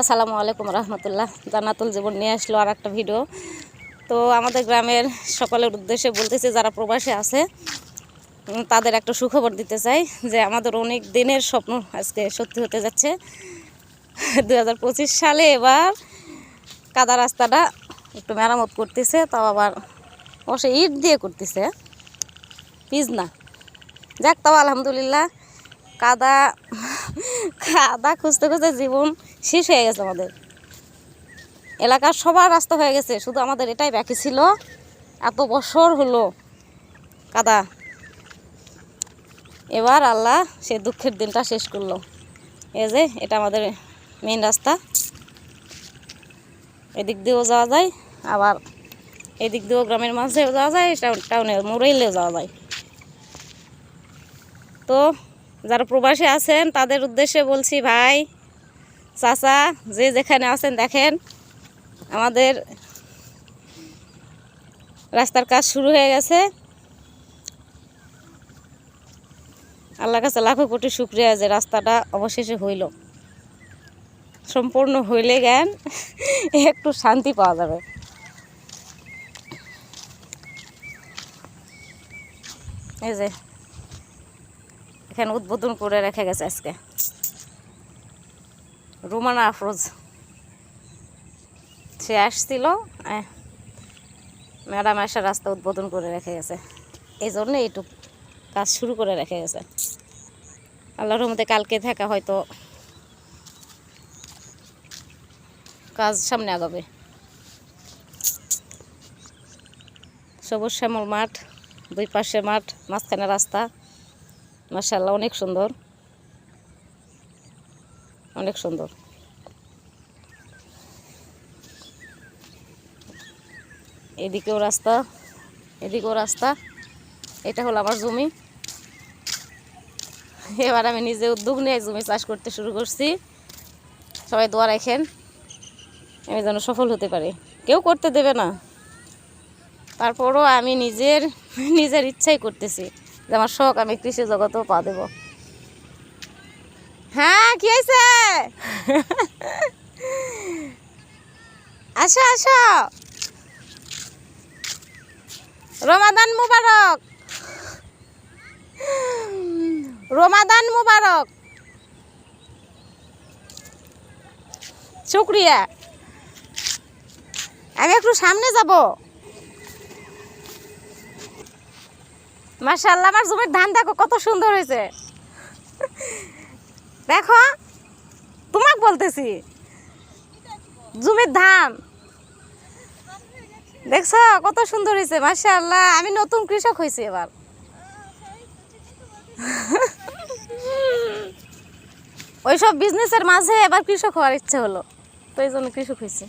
আসসালামু আলাইকুম রহমতুল্লাহ। জান্নাতুল জীবন নিয়ে আসলো আর একটা ভিডিও। তো আমাদের গ্রামের সকলের উদ্দেশ্যে বলতেছি, যারা প্রবাসী আছে তাদের একটা সুখবর দিতে চাই যে আমাদের অনেক দিনের স্বপ্ন আজকে সত্যি হতে যাচ্ছে। দু হাজার পঁচিশ সালে এবার কাদা রাস্তাটা একটু মেরামত করতেছে, তাও আবার অবশ্য ইট দিয়ে করতেছে। পিজ না। যাক, তাও আলহামদুলিল্লাহ, কাদা কাদা খুঁজতে খুঁজতে জীবন শেষ হয়ে গেছে আমাদের। এলাকার সবার রাস্তা হয়ে গেছে, শুধু আমাদের এটাই বাকি ছিল। এত বছর হলো কাদা। এবার আল্লাহ সে দুঃখের দিনটা শেষ করল। এই যে, এটা আমাদের মেন রাস্তা। এদিক দিয়েও যাওয়া যায়, আবার এদিক দিয়েও গ্রামের মাঝেও যাওয়া যায় টাউন- মোড়েলেও যাওয়া যায়। তো যারা প্রবাসী আছেন, তাদের উদ্দেশ্যে বলছি ভাই, চাচা, যে যেখানে আছেন দেখেন, আমাদের রাস্তার কাজ শুরু হয়ে গেছে। আল্লাহ কাছে লাখো কোটি শুক্রিয়া যে রাস্তাটা অবশেষে হইল। সম্পূর্ণ হইলে জ্ঞান, একটু শান্তি পাওয়া যাবে। এই যে এখানে উদ্বোধন করে রেখে গেছে আজকে। রুমানা আফরোজ। সে আসছিল ম্যাডাম এসে রাস্তা উদ্বোধন করে রেখে গেছে। এই জন্য এইটুক কাজ শুরু করে রেখে গেছে। আল্লাহর রহমতে কালকে থাকা হয়তো কাজ সামনে আগাবে। সবুজ শ্যামল মাঠ, দুই পাশে মাঠ, মাঝখানে রাস্তা। মার্শাল্লাহ অনেক সুন্দর। অনেক সুন্দর। এদিকেও রাস্তা এদিকেও রাস্তা। এটা হলো আমার জমি। এবার আমি নিজে উদ্যোগ নিয়ে জমি চাষ করতে শুরু করছি। সবাই দোয়া রাখেন, আমি যেন সফল হতে পারি। কেউ করতে দেবে না। তারপরও আমি নিজের নিজের ইচ্ছাই করতেছি। যে আমার শখ, আমি কৃষি জগতেও পা দেব। হ্যাঁ কি হয়েছে? আসো আসো। রমাদান মুবারক। রমাদান মুবারক। শুক্রিয়া। আমি একটু সামনে যাব। মাশাল্লাহ আমার জমির ধান দেখো কত সুন্দর হয়েছে। দেখো, তোমাক বলতেছি, জমির ধান। দেখছ, কত সুন্দর হয়েছে মাশাল্লাহ আমি নতুন কৃষক হয়েছি এবার। ওইসব বিজনেসের মাঝে এবার কৃষক হওয়ার ইচ্ছে হলো, তো এই জন্য কৃষক হয়েছে।